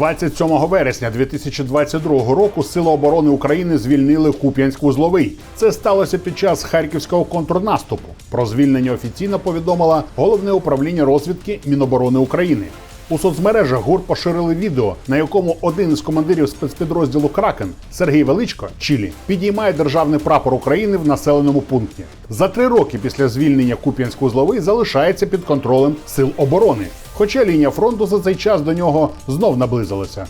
27 вересня 2022 року Сили оборони України звільнили Куп'янськ-Узловий. Це сталося під час харківського контрнаступу. Про звільнення офіційно повідомило головне управління розвідки Міноборони України. У соцмережах ГУР поширили відео, на якому один із командирів спецпідрозділу Кракен Сергій Величко Чилі підіймає державний прапор України в населеному пункті. За три роки після звільнення Куп'янськ-Узловий залишається під контролем сил оборони. Хоча лінія фронту за цей час до нього знов наблизилася.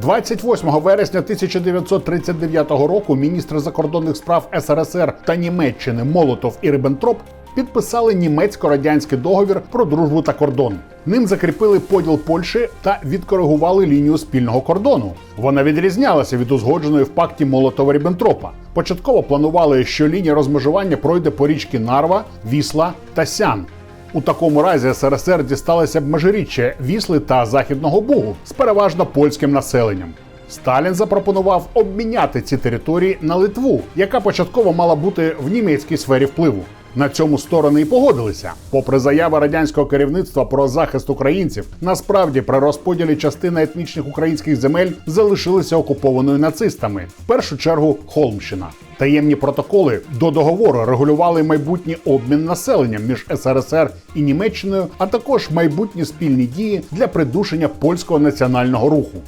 28 вересня 1939 року міністри закордонних справ СРСР та Німеччини Молотов і Риббентроп підписали німецько-радянський договір про дружбу та кордон. Ним закріпили поділ Польщі та відкоригували лінію спільного кордону. Вона відрізнялася від узгодженої в пакті Молотова-Ріббентропа. Початково планували, що лінія розмежування пройде по річки Нарва, Вісла та Сян. У такому разі СРСР дісталося б межиріччя Вісли та Західного Бугу з переважно польським населенням. Сталін запропонував обміняти ці території на Литву, яка початково мала бути в німецькій сфері впливу. На цьому сторони і погодилися. Попри заяви радянського керівництва про захист українців, насправді при розподілі частини етнічних українських земель залишилися окупованою нацистами, в першу чергу Холмщина. Таємні протоколи до договору регулювали майбутній обмін населенням між СРСР і Німеччиною, а також майбутні спільні дії для придушення польського національного руху.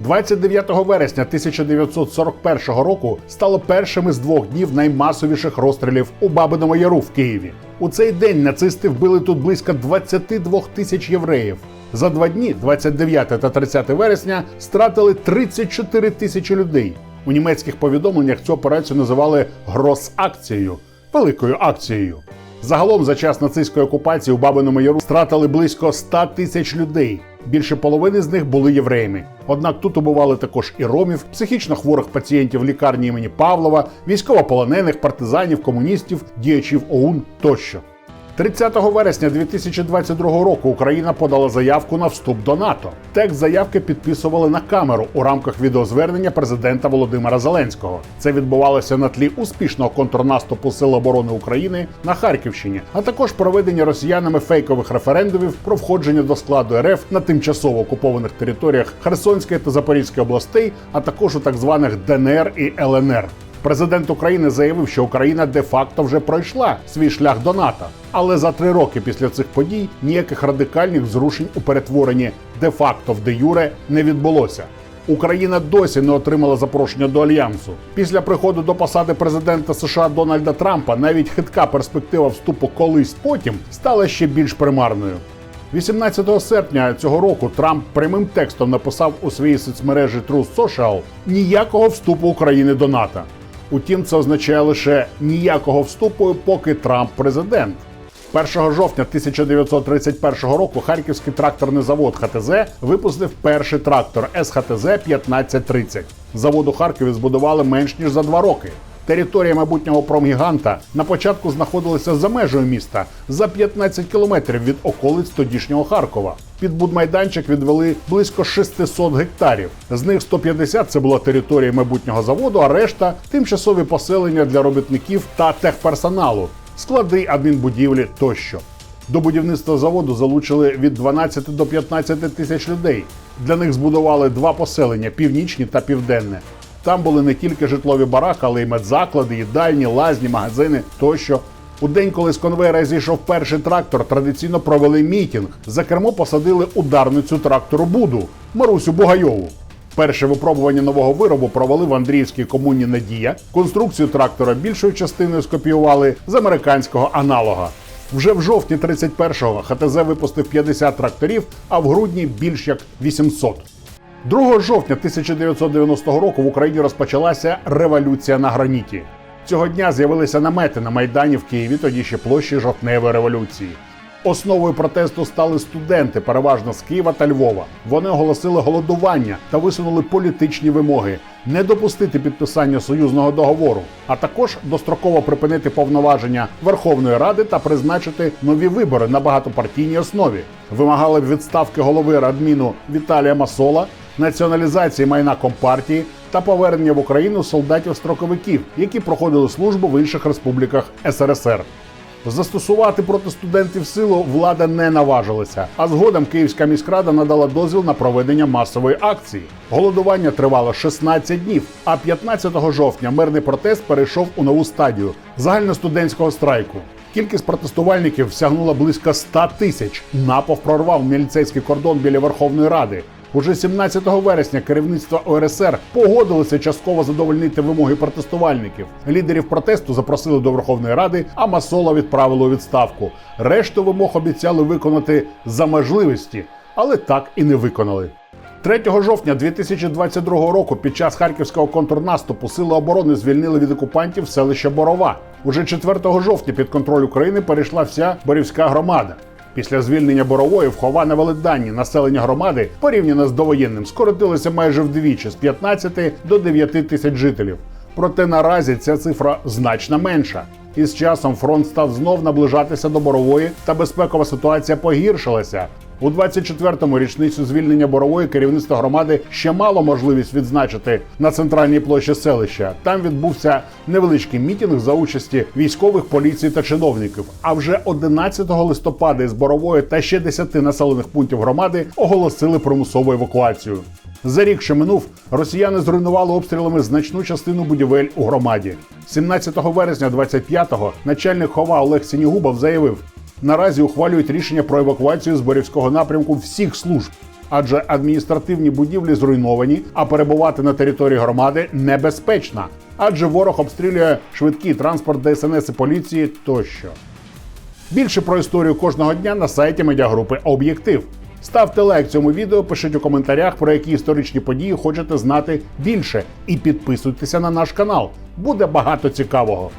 29 вересня 1941 року стало першим із двох днів наймасовіших розстрілів у Бабиному Яру в Києві. У цей день нацисти вбили тут близько 22 тисяч євреїв. За два дні, 29 та 30 вересня, стратили 34 тисячі людей. У німецьких повідомленнях цю операцію називали Гросакцією великою акцією. Загалом за час нацистської окупації у Бабиному Яру стратили близько 100 тисяч людей. Більше половини з них були євреями. Однак тут убивали також і ромів, психічно хворих пацієнтів лікарні імені Павлова, військовополонених, партизанів, комуністів, діячів ОУН тощо. 30 вересня 2022 року Україна подала заявку на вступ до НАТО. Текст заявки підписували на камеру у рамках відеозвернення президента Володимира Зеленського. Це відбувалося на тлі успішного контрнаступу Сил оборони України на Харківщині, а також проведення росіянами фейкових референдумів про входження до складу РФ на тимчасово окупованих територіях Херсонської та Запорізької областей, а також у так званих ДНР і ЛНР. Президент України заявив, що Україна де-факто вже пройшла свій шлях до НАТО. Але за три роки після цих подій ніяких радикальних зрушень у перетворенні де-факто в де-юре не відбулося. Україна досі не отримала запрошення до альянсу. Після приходу до посади президента США Дональда Трампа навіть хитка перспектива вступу колись потім стала ще більш примарною. 18 серпня цього року Трамп прямим текстом написав у своїй соцмережі Truth Social ніякого вступу України до НАТО. Утім, це означає лише ніякого вступу, поки Трамп президент. 1 жовтня 1931 року Харківський тракторний завод ХТЗ випустив перший трактор СХТЗ 1530. Завод у Харкові збудували менш ніж за два роки. Територія майбутнього промгіганта на початку знаходилася за межею міста за 15 кілометрів від околиць тодішнього Харкова. Під будмайданчик відвели близько 600 гектарів. З них 150 – це була територія майбутнього заводу, а решта тимчасові поселення для робітників та техперсоналу, склади адмінбудівлі тощо. До будівництва заводу залучили від 12 до 15 тисяч людей. Для них збудували два поселення північні та південне. Там були не тільки житлові бараки, але й медзаклади, їдальні, лазні, магазини тощо. У день, коли з конвейера зійшов перший трактор, традиційно провели мітінг. За кермо посадили ударницю трактору Буду Марусю Бугайову. Перше випробування нового виробу провели в Андріївській комуні Надія. Конструкцію трактора більшою частиною скопіювали з американського аналога. Вже в жовтні 31-го ХТЗ випустив 50 тракторів, а в грудні більш як 800. 2 жовтня 1990 року в Україні розпочалася революція на граніті. Цього дня з'явилися намети на майдані в Києві, тоді ще площі жовтневої революції. Основою протесту стали студенти, переважно з Києва та Львова. Вони оголосили голодування та висунули політичні вимоги не допустити підписання союзного договору, а також достроково припинити повноваження Верховної Ради та призначити нові вибори на багатопартійній основі. Вимагали відставки голови Радміну Віталія Масола, націоналізації майна компартії та повернення в Україну солдатів-строковиків, які проходили службу в інших республіках СРСР. Застосувати проти студентів силу влада не наважилася. А згодом Київська міськрада надала дозвіл на проведення масової акції. Голодування тривало 16 днів. А 15 жовтня мирний протест перейшов у нову стадію загальностудентського страйку. Кількість протестувальників сягнула близько 100 тисяч. Напов прорвав міліцейський кордон біля Верховної Ради. Уже 17 вересня керівництво ОРСР погодилося частково задовольнити вимоги протестувальників. Лідерів протесту запросили до Верховної Ради, а Масола відправили у відставку. Решту вимог обіцяли виконати за можливості, але так і не виконали. 3 жовтня 2022 року під час харківського контрнаступу сили оборони звільнили від окупантів селище Борова. Уже 4 жовтня під контроль України перейшла вся Борівська громада. Після звільнення Борової в Хова навели дані населення громади порівняно з довоєнним скоротилося майже вдвічі з 15 до 9 тисяч жителів. Проте наразі ця цифра значно менша. І з часом фронт став знов наближатися до Борової, та безпекова ситуація погіршилася. У 24-му річницю звільнення Борової керівництво громади ще мало можливість відзначити на центральній площі селища. Там відбувся невеличкий мітинг за участі військових, поліції та чиновників. А вже 11 листопада із Борової та ще 10 населених пунктів громади оголосили примусову евакуацію. За рік, що минув, росіяни зруйнували обстрілами значну частину будівель у громаді. 17 вересня 25-го начальник хова Олег Сінігубов заявив: наразі ухвалюють рішення про евакуацію з Борівського напрямку всіх служб. Адже адміністративні будівлі зруйновані, а перебувати на території громади небезпечно. Адже ворог обстрілює швидкий транспорт ДСНС і поліції тощо. Більше про історію кожного дня на сайті медіагрупи Об'єктив. Ставте лайк цьому відео, пишіть у коментарях, про які історичні події хочете знати більше, і підписуйтеся на наш канал. Буде багато цікавого.